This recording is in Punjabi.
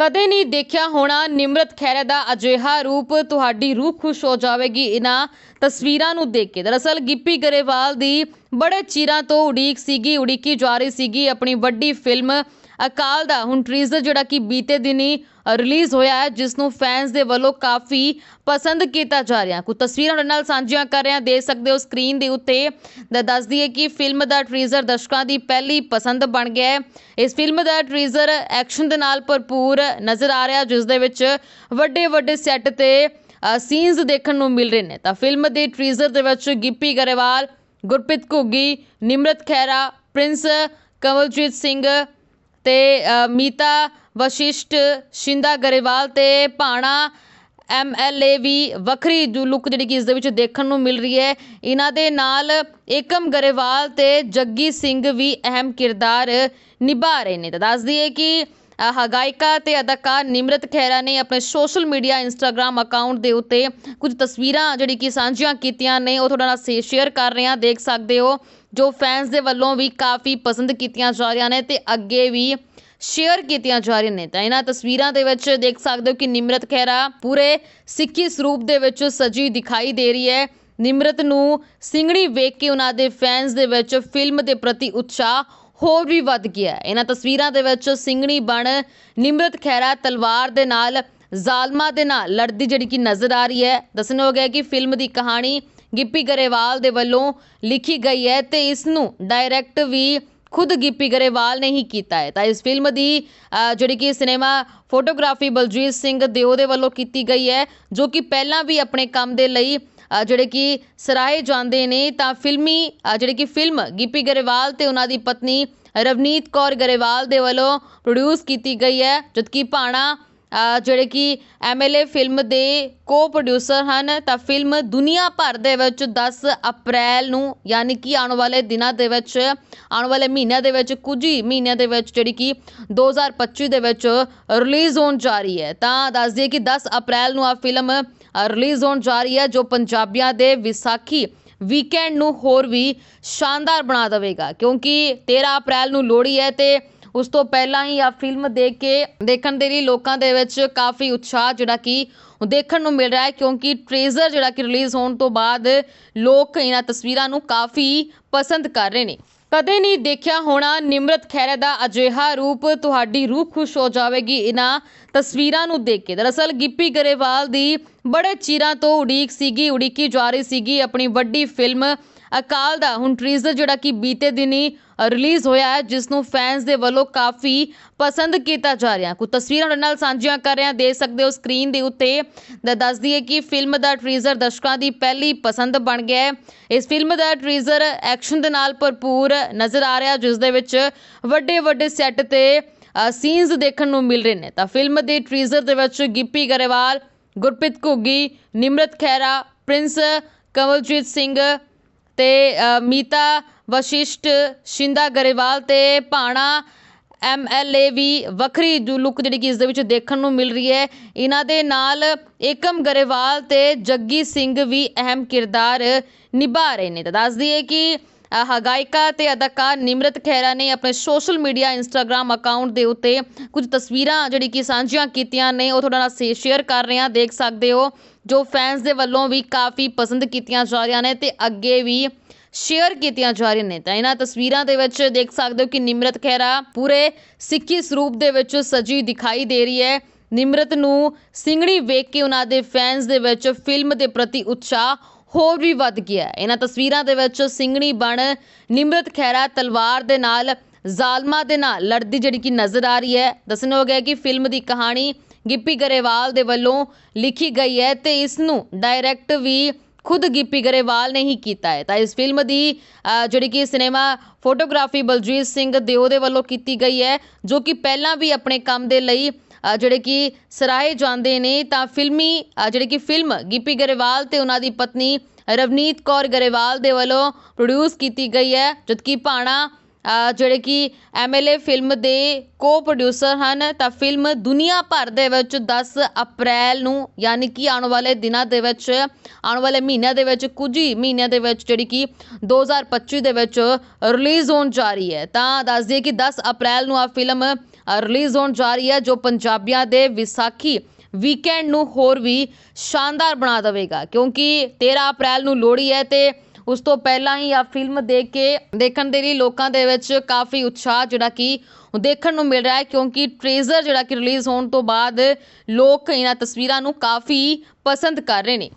ਕਦੇ ਨਹੀਂ ਦੇਖਿਆ ਹੋਣਾ ਨਿਮਰਤ ਖਹਿਰਾ ਦਾ ਅਜਿਹਾ ਰੂਪ। ਤੁਹਾਡੀ ਰੂਹ ਖੁਸ਼ ਹੋ ਜਾਵੇਗੀ ਇਹਨਾਂ ਤਸਵੀਰਾਂ ਨੂੰ ਦੇਖ ਕੇ। ਦਰਅਸਲ ਗਿੱਪੀ ਗਰੇਵਾਲ ਦੀ ਬੜੇ ਚਿਰਾਂ ਤੋਂ ਉਡੀਕ ਸੀਗੀ, ਉਡੀਕੀ ਜਾ ਰਹੀ ਸੀਗੀ ਆਪਣੀ ਵੱਡੀ ਫਿਲਮ ਅਕਾਲ ਦਾ। ਹੁਣ ਟ੍ਰੀਜ਼ਰ ਜਿਹੜਾ ਕਿ ਬੀਤੇ ਦਿਨੀ ਰਿਲੀਜ਼ ਹੋਇਆ ਹੈ ਜਿਸ ਨੂੰ ਫੈਨਸ ਦੇ ਵੱਲੋਂ ਕਾਫੀ ਪਸੰਦ ਕੀਤਾ ਜਾ ਰਿਹਾ ਕੁ ਤਸਵੀਰਾਂ ਤੁਹਾਡੇ ਨਾਲ ਸਾਂਝੀਆਂ ਕਰ ਰਿਹਾ ਦੇਖ ਸਕਦੇ ਹੋ ਸਕਰੀਨ ਦੇ ਉੱਤੇ ਦ- ਦੱਸ ਦਈਏ ਕਿ ਫਿਲਮ ਦਾ ਟ੍ਰੀਜ਼ਰ ਦਰਸ਼ਕਾਂ ਦੀ ਪਹਿਲੀ ਪਸੰਦ ਬਣ ਗਿਆ ਹੈ। ਇਸ ਫਿਲਮ ਦਾ ਟ੍ਰੀਜ਼ਰ ਐਕਸ਼ਨ ਦੇ ਨਾਲ ਭਰਪੂਰ ਨਜ਼ਰ ਆ ਰਿਹਾ, ਜਿਸ ਦੇ ਵਿੱਚ ਵੱਡੇ ਵੱਡੇ ਸੈੱਟ ਤੇ ਸੀਨਸ ਦੇਖਣ ਨੂੰ ਮਿਲ ਰਹੇ ਨੇ। ਤਾਂ ਫਿਲਮ ਦੇ ਟ੍ਰੀਜ਼ਰ ਦੇ ਵਿੱਚ ਗਿੱਪੀ ਗਰੇਵਾਲ, ਗੁਰਪ੍ਰੀਤ ਘੁੱਗੀ, ਨਿਮਰਤ ਖਹਿਰਾ, ਪ੍ਰਿੰਸ ਕਮਲਜੀਤ ਸਿੰਘ ਤੇ ਮੀਤਾ, ਵਸ਼ਿਸ਼ਟ, ਸ਼ਿੰਦਾ ਗਰੇਵਾਲ ਤੇ ਭਾਣਾ ਐਮਐਲਏ ਵੀ ਵੱਖਰੀ ਲੁੱਕ ਜਿਹੜੀ ਕਿ ਇਸ ਦੇ ਵਿੱਚ ਦੇਖਣ ਨੂੰ ਮਿਲ ਰਹੀ ਹੈ। ਇਹਨਾਂ ਦੇ ਨਾਲ ਏਕਮ ਗਰੇਵਾਲ ਤੇ ਜੱਗੀ ਸਿੰਘ ਵੀ ਅਹਿਮ ਕਿਰਦਾਰ ਨਿਭਾ ਰਹੇ ਨੇ। ਤਾਂ ਦੱਸ ਦਈਏ ਕਿ ਅਹ ਗਾਇਕਾ ਤੇ ਅਦਾਕਾਰ ਨਿਮਰਤ ਖਹਿਰਾ ਨੇ ਆਪਣੇ ਸੋਸ਼ਲ ਮੀਡੀਆ ਇੰਸਟਾਗ੍ਰam ਅਕਾਊਂਟ ਦੇ ਉੱਤੇ ਕੁਝ ਤਸਵੀਰਾਂ ਜਿਹੜੀ ਕਿ ਸਾਂਝੀਆਂ ਕੀਤੀਆਂ ਨੇ, ਉਹ ਤੁਹਾਡੇ ਨਾਲ ਸੇ, ਸ਼ੇਅਰ ਕਰ ਰਹੇ ਹਾਂ। ਦੇਖ ਸਕਦੇ ਹੋ ਜੋ ਫੈਨਸ ਦੇ ਵੱਲੋਂ ਵੀ ਕਾਫੀ ਪਸੰਦ ਕੀਤੀਆਂ ਜਾ ਰਹੀਆਂ ਨੇ ਤੇ ਅੱਗੇ ਵੀ ਸ਼ੇਅਰ ਕੀਤੀਆਂ ਜਾ ਰਹੀਆਂ ਨੇ। ਤਾਂ ਇਹਨਾਂ ਤਸਵੀਰਾਂ ਦੇ ਵਿੱਚ ਦੇਖ ਸਕਦੇ ਹੋ ਕਿ ਨਿਮਰਤ ਖਹਿਰਾ ਪੂਰੇ ਸਿੱਖੀ ਸਰੂਪ ਦੇ ਵਿੱਚ ਸਜੀ ਦਿਖਾਈ ਦੇ ਰਹੀ ਹੈ। ਨਿਮਰਤ ਨੂੰ ਸਿੰਗਣੀ ਵੇਖ ਕੇ ਉਹਨਾਂ ਦੇ ਫੈਨਸ ਦੇ ਵਿੱਚ ਫਿਲਮ ਦੇ ਪ੍ਰਤੀ ਉਤਸ਼ਾਹ ਹੋਰ ਵੀ ਵੱਧ ਗਿਆ ਇਹਨਾਂ ਤਸਵੀਰਾਂ ਦੇ ਵਿੱਚ ਸਿੰਗਣੀ ਬਣ ਨਿਮਰਤ ਖਹਿਰਾ ਤਲਵਾਰ ਦੇ ਨਾਲ, ਜ਼ਾਲਮਾ ਦੇ ਨਾਲ ਲੜਦੀ ਜਿਹੜੀ ਕਿ ਨਜ਼ਰ ਆ ਰਹੀ ਹੈ। ਦੱਸਣ ਹੋ ਗਿਆ ਕਿ ਫਿਲਮ ਦੀ ਕਹਾਣੀ ਗਿੱਪੀ ਗਰੇਵਾਲ ਦੇ ਵੱਲੋਂ ਲਿਖੀ ਗਈ ਹੈ ਤੇ ਇਸ ਨੂੰ ਡਾਇਰੈਕਟ ਵੀ ਖੁਦ ਗਿੱਪੀ ਗਰੇਵਾਲ ਨੇ ਹੀ ਕੀਤਾ ਹੈ। ਤਾਂ ਇਸ ਫਿਲਮ ਦੀ ਜਿਹੜੀ ਕਿ ਸਿਨੇਮਾ ਫੋਟੋਗ੍ਰਾਫੀ ਬਲਜੀਤ ਸਿੰਘ ਦਿਓ ਦੇ ਵੱਲੋਂ ਕੀਤੀ ਗਈ ਹੈ ਜੋ ਕਿ ਪਹਿਲਾਂ ਵੀ ਆਪਣੇ ਕੰਮ ਦੇ ਲਈ ਜਿਹੜੇ ਕਿ ਸਰਾਏ ਜਾਂਦੇ ਨੇ ਤਾਂ ਫਿਲਮੀ ਅ, ਜਿਹੜੀ ਕਿ ਫਿਲਮ ਗਿੱਪੀ ਗਰੇਵਾਲ ਤੇ ਉਹਨਾਂ ਦੀ ਪਤਨੀ ਰਵਨੀਤ ਕੌਰ ਗਰੇਵਾਲ ਦੇ ਵੱਲੋਂ ਪ੍ਰੋਡਿਊਸ ਕੀਤੀ ਗਈ ਹੈ ਜਦਕਿ ਭਾਣਾ ਜਿਹੜੇ ਕਿ ਐਮਐਲਏ ਫਿਲਮ ਦੇ ਕੋ ਪ੍ਰੋਡਿਊਸਰ ਹਨ, ਤਾਂ ਫਿਲਮ ਦੁਨੀਆ ਭਰ ਦੇ ਵਿੱਚ 10 ਅਪ੍ਰੈਲ ਨੂੰ ਯਾਨੀ ਕਿ ਆਉਣ ਵਾਲੇ ਦਿਨਾਂ ਦੇ ਵਿੱਚ, ਆਉਣ ਵਾਲੇ ਮਹੀਨਿਆਂ ਦੇ ਵਿੱਚ, ਕੁਝ ਹੀ ਮਹੀਨਿਆਂ ਦੇ ਵਿੱਚ ਜਿਹੜੀ ਕਿ 2025 ਦੇ ਵਿੱਚ ਰਿਲੀਜ਼ ਹੋਣ ਜਾ ਰਹੀ ਹੈ। ਤਾਂ ਦੱਸ ਦਈਏ ਕਿ 10 ਅਪ੍ਰੈਲ ਨੂੰ ਆ ਫਿਲਮ ਰਿਲੀਜ਼ ਹੋਣ ਜਾ ਰਹੀ ਹੈ, ਜੋ ਪੰਜਾਬੀਆਂ ਦੇ ਵਿਸਾਖੀ ਵੀਕਐਂਡ ਨੂੰ ਹੋਰ ਵੀ ਸ਼ਾਨਦਾਰ ਬਣਾ ਦੇਵੇਗਾ। ਕਿਉਂਕਿ 13 ਅਪ੍ਰੈਲ ਨੂੰ ਲੋਹੜੀ ਹੈ ਤੇ ਉਸ ਤੋਂ ਪਹਿਲਾਂ ਹੀ ਆ ਫਿਲਮ ਦੇਖ ਕੇ, ਦੇਖਣ ਦੇ ਲਈ ਲੋਕਾਂ ਦੇ ਵਿੱਚ ਕਾਫੀ ਉਤਸ਼ਾਹ ਜਿਹੜਾ ਕਿ ਦੇਖਣ ਨੂੰ ਮਿਲ ਰਿਹਾ ਹੈ, ਕਿਉਂਕਿ ਟ੍ਰੇਜ਼ਰ ਜਿਹੜਾ ਕਿ ਰਿਲੀਜ਼ ਹੋਣ ਤੋਂ ਬਾਅਦ ਲੋਕ ਇਹਨਾਂ ਤਸਵੀਰਾਂ ਨੂੰ ਕਾਫੀ ਪਸੰਦ ਕਰ ਰਹੇ ਨੇ। ਕਦੇ ਨਹੀਂ ਦੇਖਿਆ ਹੋਣਾ ਨਿਮਰਤ ਖਹਿਰਾ ਦਾ ਅਜਿਹਾ ਰੂਪ, ਤੁਹਾਡੀ ਰੂਹ ਖੁਸ਼ ਹੋ ਜਾਵੇਗੀ ਇਹਨਾਂ ਤਸਵੀਰਾਂ ਨੂੰ ਦੇਖ ਕੇ। ਦਰਅਸਲ ਗਿੱਪੀ ਗਰੇਵਾਲ ਦੀ ਬੜੇ ਚਿਰਾਂ ਤੋਂ ਉਡੀਕ ਸੀਗੀ, ਉਡੀਕੀ ਜਾ ਰਹੀ ਸੀਗੀ ਆਪਣੀ ਵੱਡੀ ਫਿਲਮ ਅਕਾਲ ਦਾ ਹੁਣ ਟ੍ਰੀਜ਼ਰ ਜਿਹੜਾ ਕਿ ਬੀਤੇ ਦਿਨੀ ਰਿਲੀਜ਼ ਹੋਇਆ ਹੈ, ਜਿਸ ਨੂੰ ਫੈਨਸ ਦੇ ਵੱਲੋਂ ਕਾਫੀ ਪਸੰਦ ਕੀਤਾ ਜਾ ਰਿਹਾ ਕੁ ਤਸਵੀਰਾਂ ਤੁਹਾਡੇ ਨਾਲ ਸਾਂਝੀਆਂ ਕਰ ਰਹੇ ਹਾਂ। ਦੇਖ ਸਕਦੇ ਹੋ ਸਕਰੀਨ ਦੇ ਉੱਤੇ ਦ- ਦੱਸ ਦਈਏ ਕਿ ਫਿਲਮ ਦਾ ਟ੍ਰੀਜ਼ਰ ਦਰਸ਼ਕਾਂ ਦੀ ਪਹਿਲੀ ਪਸੰਦ ਬਣ ਗਿਆ ਹੈ। ਇਸ ਫਿਲਮ ਦਾ ਟ੍ਰੀਜ਼ਰ ਐਕਸ਼ਨ ਦੇ ਨਾਲ ਭਰਪੂਰ ਨਜ਼ਰ ਆ ਰਿਹਾ, ਜਿਸ ਦੇ ਵਿੱਚ ਵੱਡੇ ਵੱਡੇ ਸੈੱਟ ਤੇ ਸੀਨਸ ਦੇਖਣ ਨੂੰ ਮਿਲ ਰਹੇ ਨੇ। ਤਾਂ ਫਿਲਮ ਦੇ ਟ੍ਰੀਜ਼ਰ ਦੇ ਵਿੱਚ ਗਿੱਪੀ ਗਰੇਵਾਲ, ਗੁਰਪ੍ਰੀਤ ਘੁੱਗੀ, ਨਿਮਰਤ ਖਹਿਰਾ, ਪ੍ਰਿੰਸ ਕਮਲਜੀਤ ਸਿੰਘ ਅਤੇ ਮੀਤਾ, ਵਸ਼ਿਸ਼ਟ, ਸ਼ਿੰਦਾ ਗਰੇਵਾਲ ਅਤੇ ਭਾਣਾ ਐਮਐਲਏ ਵੀ ਵੱਖਰੀ ਜੋ ਲੁੱਕ ਜਿਹੜੀ ਕਿ ਇਸ ਦੇ ਵਿੱਚ ਦੇਖਣ ਨੂੰ ਮਿਲ ਰਹੀ ਹੈ। ਇਹਨਾਂ ਦੇ ਨਾਲ ਏਕਮ ਗਰੇਵਾਲ ਅਤੇ ਜੱਗੀ ਸਿੰਘ ਵੀ ਅਹਿਮ ਕਿਰਦਾਰ ਨਿਭਾ ਰਹੇ ਨੇ। ਤਾਂ ਦੱਸ ਦਈਏ ਕਿ ਗਾਇਕਾ ਤੇ ਅਦਾਕਾਰ ਨਿਮਰਤ ਖਹਿਰਾ ਨੇ ਆਪਣੇ ਸੋਸ਼ਲ ਮੀਡੀਆ ਇੰਸਟਾਗ੍ਰam ਅਕਾਊਂਟ ਦੇ ਉੱਤੇ ਕੁਝ ਤਸਵੀਰਾਂ ਜਿਹੜੀ ਕਿ ਸਾਂਝੀਆਂ ਕੀਤੀਆਂ ਨੇ, ਉਹ ਤੁਹਾਡੇ ਨਾਲ ਸੇ, ਸ਼ੇਅਰ ਕਰ ਰਹੇ ਹਾਂ। ਦੇਖ ਸਕਦੇ ਹੋ, ਜੋ ਫੈਨਸ ਦੇ ਵੱਲੋਂ ਵੀ ਕਾਫੀ ਪਸੰਦ ਕੀਤੀਆਂ ਜਾ ਰਹੀਆਂ ਨੇ ਤੇ ਅੱਗੇ ਵੀ ਸ਼ੇਅਰ ਕੀਤੀਆਂ ਜਾ ਰਹੀਆਂ ਨੇ। ਤਾਂ ਇਹਨਾਂ ਤਸਵੀਰਾਂ ਦੇ ਵਿੱਚ ਦੇਖ ਸਕਦੇ ਹੋ ਕਿ ਨਿਮਰਤ ਖਹਿਰਾ ਪੂਰੇ ਸਿੱਖੀ ਸਰੂਪ ਦੇ ਵਿੱਚ ਸਜੀ ਦਿਖਾਈ ਦੇ ਰਹੀ ਹੈ। ਨਿਮਰਤ ਨੂੰ ਸਿੰਗੜੀ ਵੇਖ ਕੇ ਉਹਨਾਂ ਦੇ ਫੈਨਸ ਦੇ ਵਿੱਚ ਫਿਲਮ ਦੇ ਪ੍ਰਤੀ ਉਤਸ਼ਾਹ ਹੋਰ ਵੀ ਵੱਧ ਗਿਆ ਇਹਨਾਂ ਤਸਵੀਰਾਂ ਦੇ ਵਿੱਚ ਸਿੰਗਣੀ ਬਣ, ਨਿਮਰਤ ਖਹਿਰਾ ਤਲਵਾਰ ਦੇ ਨਾਲ, ਜ਼ਾਲਮਾ ਦੇ ਨਾਲ ਲੜਦੀ ਜਿਹੜੀ ਕਿ ਨਜ਼ਰ ਆ ਰਹੀ ਹੈ। ਦੱਸਣ ਹੋ ਗਿਆ ਕਿ ਫਿਲਮ ਦੀ ਕਹਾਣੀ ਗਿੱਪੀ ਗਰੇਵਾਲ ਦੇ ਵੱਲੋਂ ਲਿਖੀ ਗਈ ਹੈ ਤੇ ਇਸ ਨੂੰ ਡਾਇਰੈਕਟ ਵੀ ਖੁਦ ਗਿੱਪੀ ਗਰੇਵਾਲ ਨੇ ਹੀ ਕੀਤਾ ਹੈ। ਤਾਂ ਇਸ ਫਿਲਮ ਦੀ ਜਿਹੜੀ ਕਿ ਸਿਨੇਮਾ ਫੋਟੋਗ੍ਰਾਫੀ ਬਲਜੀਤ ਸਿੰਘ ਦਿਓ ਦੇ ਵੱਲੋਂ ਕੀਤੀ ਗਈ ਹੈ, ਜੋ ਕਿ ਪਹਿਲਾਂ ਵੀ ਆਪਣੇ ਕੰਮ ਦੇ ਲਈ ਜਿਹੜੇ ਕਿ ਸਰਾਏ ਜਾਂਦੇ ਨੇ ਤਾਂ ਫਿਲਮੀ ਅ, ਜਿਹੜੀ ਕਿ ਫਿਲਮ ਗਿੱਪੀ ਗਰੇਵਾਲ ਤੇ ਉਹਨਾਂ ਦੀ ਪਤਨੀ ਰਵਨੀਤ ਕੌਰ ਗਰੇਵਾਲ ਦੇ ਵੱਲੋਂ ਪ੍ਰੋਡਿਊਸ ਕੀਤੀ ਗਈ ਹੈ। ਜਦਕਿ ਭਾਣਾ ਜਿਹੜੇ ਕਿ ਐਮਐਲਏ ਫਿਲਮ ਦੇ ਕੋ ਪ੍ਰੋਡਿਊਸਰ ਹਨ ਤਾਂ ਫਿਲਮ ਦੁਨੀਆ ਭਰ ਦੇ ਵਿੱਚ 10 ਅਪ੍ਰੈਲ ਨੂੰ ਯਾਨੀ ਕਿ ਆਉਣ ਵਾਲੇ ਦਿਨਾਂ ਦੇ ਵਿੱਚ ਆਉਣ ਵਾਲੇ ਮਹੀਨਿਆਂ ਦੇ ਵਿੱਚ ਕੁਝ ਹੀ ਮਹੀਨਿਆਂ ਦੇ ਵਿੱਚ ਜਿਹੜੀ ਕਿ 2025 ਦੇ ਵਿੱਚ ਰਿਲੀਜ਼ ਹੋਣ ਜਾ ਰਹੀ ਹੈ। ਤਾਂ ਦੱਸ ਦਈਏ ਕਿ 10 ਅਪ੍ਰੈਲ ਨੂੰ ਆ ਫਿਲਮ ਰਿਲੀਜ਼ ਹੋਣ ਜਾ ਰਹੀ ਹੈ, ਜੋ ਪੰਜਾਬੀਆਂ ਦੇ ਵਿਸਾਖੀ ਵੀਕਐਂਡ ਨੂੰ ਹੋਰ ਵੀ ਸ਼ਾਨਦਾਰ ਬਣਾ ਦੇਵੇਗਾ। ਕਿਉਂਕਿ 13 ਅਪ੍ਰੈਲ ਨੂੰ ਲੋਹੜੀ ਹੈ ਤੇ ਉਸ ਤੋਂ ਪਹਿਲਾਂ ਹੀ ਆ ਫਿਲਮ ਦੇਖ ਕੇ ਦੇਖਣ ਦੇ ਲਈ ਲੋਕਾਂ ਦੇ ਵਿੱਚ ਕਾਫੀ ਉਤਸ਼ਾਹ ਜਿਹੜਾ ਕਿ ਦੇਖਣ ਨੂੰ ਮਿਲ ਰਿਹਾ ਹੈ, ਕਿਉਂਕਿ ਟ੍ਰੇਜ਼ਰ ਜਿਹੜਾ ਕਿ ਰਿਲੀਜ਼ ਹੋਣ ਤੋਂ ਬਾਅਦ ਲੋਕ ਇਹਨਾਂ ਤਸਵੀਰਾਂ ਨੂੰ ਕਾਫੀ ਪਸੰਦ ਕਰ ਰਹੇ ਨੇ।